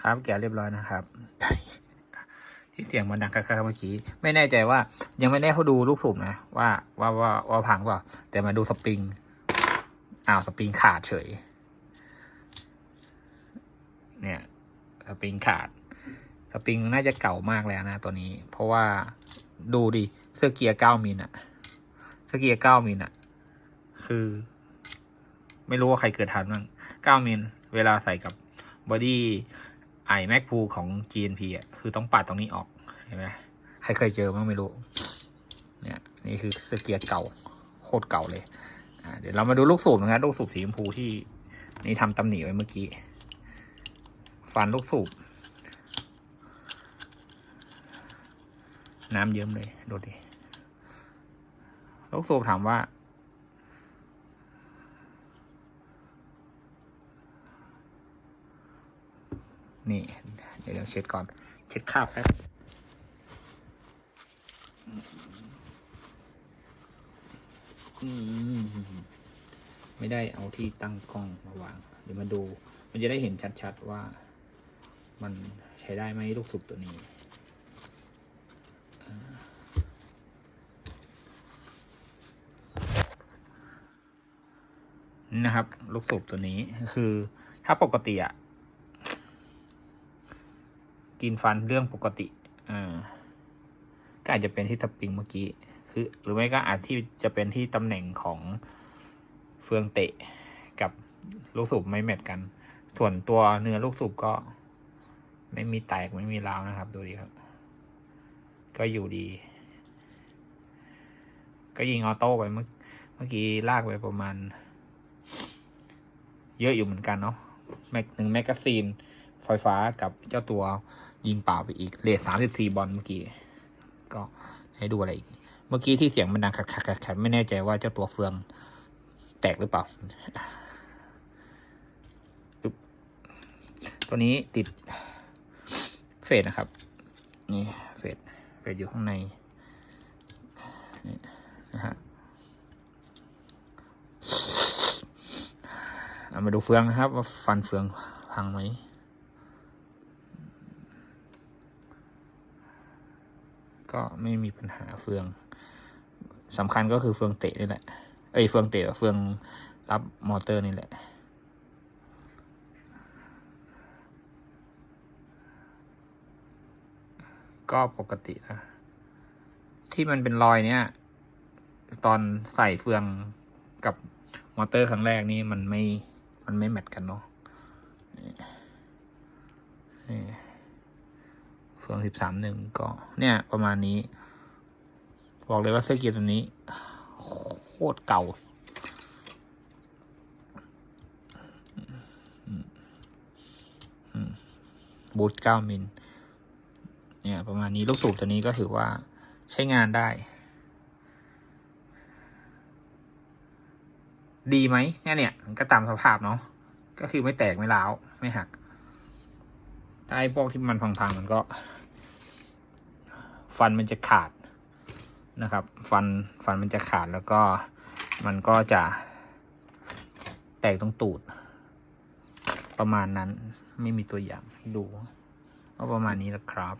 ครับแกะเรียบร้อยนะครับ ที่เสียงมันดังคักๆเมื่อกี้ไม่แน่ใจว่า ยังไม่ได้เขาดูลูกสูบนะว่าว่าว่าว่าพังเปล่าแต่มาดูสปริงอ้าวสปริงขาดเฉย เนี่ยสปริงขาด สปริงน่าจะเก่ามากแล้วนะตัวนี้ เพราะว่าดูดิเสื้อเกียร์เก้ามิลอะเสื้อเกียร์เก้ามิลอะคือ ไม่รู้ว่าใครเกิดทันบ้างเก้ามิลเวลาใส่กับบอดี้ ไอแม็กพูของ GNP อะคือต้องปัดตรงนี้ออกเห็นไหมใครเคยเจอบ้างไม่รู้ เนี่ยนี่คือเสื้อเกียร์เก่าโคตรเก่าเลยอ่าเดี๋ยวเรามาดูลูกสูบนะครับลูกสูบสีชมพูที่นี่ทำตำหนิไว้เมื่อกี้ ฟันลูกสูบ น้ำเยิ้มเลยดูดิลูกสูบถามว่า นี่ เดี๋ยวเช็ดก่อน เช็ดคราบแป๊บมไม่ได้เอาที่ตั้งกล้องมาวาง เดี๋ยวมาดู มันจะได้เห็นชัดๆว่า มันใช้ได้ไหมลูกสูบตัวนี้นี่นะครับ ลูกสูบตัวนี้คือถ้าปกติอะ กินฟันเรื่องปกติอ่าก็อาจจะเป็นที่สปริงเมื่อกี้ คือ หรือไม่ก็อาจที่จะเป็นที่ตำแหน่งของเฟืองเตะกับลูกสูบไม่แมทกัน ส่วนตัวเนื้อลูกสูบก็ ไม่มีแตกไม่มีร้าวนะครับ ดูดีครับ ก็อยู่ดี ก็ยิงออโต้ไปเมื่อเมื่อกี้ลากไปประมาณ เยอะอยู่เหมือนกันเนาะแม็กหนึ่งแมกกาซีน ไฟฟ้ากับเจ้าตัวยิงเปล่าไปอีกเลทสามสิบสี่บอลเมื่อกี้ ก็ให้ดูอะไรอีก เมื่อกี้ที่เสียงมันดังขัดขัดขัดขัดไม่แน่ใจว่าเจ้าตัวเฟืองแตกหรือเปล่า ตัวนี้ติดเฟดนะครับ นี่เฟดเฟดอยู่ข้างในนี่นะฮะเอามาดูเฟืองนะครับ ว่าฟันเฟืองพังไหม ก็ไม่มีปัญหาเฟืองสำคัญก็คือเฟืองเตะนี่แหละ เอ้ยเฟืองเตะกับเฟืองรับมอเตอร์นี่แหละก็ปกตินะ ที่มันเป็นรอยเนี้ยตอนใส่เฟืองกับมอเตอร์ครั้งแรกนี่มันไม่ มันไม่แมทกันเนาะนี่นี่ เฟืองสิบสามหนึ่งก็เนี่ยประมาณนี้ บอกเลยว่าเสื้อเกียร์ตัวนี้ โคตรเก่า บูทเก้ามิลเนี่ยประมาณนี้ลูกสูบตัวนี้ก็ถือว่าใช้งานได้ ดีไหมเนี่ยเนี่ยก็ตามสภาพเนาะก็คือไม่แตกไม่ร้าว ไม่หัก ไอ้พวกที่มันพังๆมันก็ ฟันมันจะขาดนะครับ ฟันฟันมันจะขาดแล้วก็มันก็จะแตกตรงตูด ประมาณนั้นไม่มีตัวอย่างให้ดูก็ประมาณนี้แหละครับ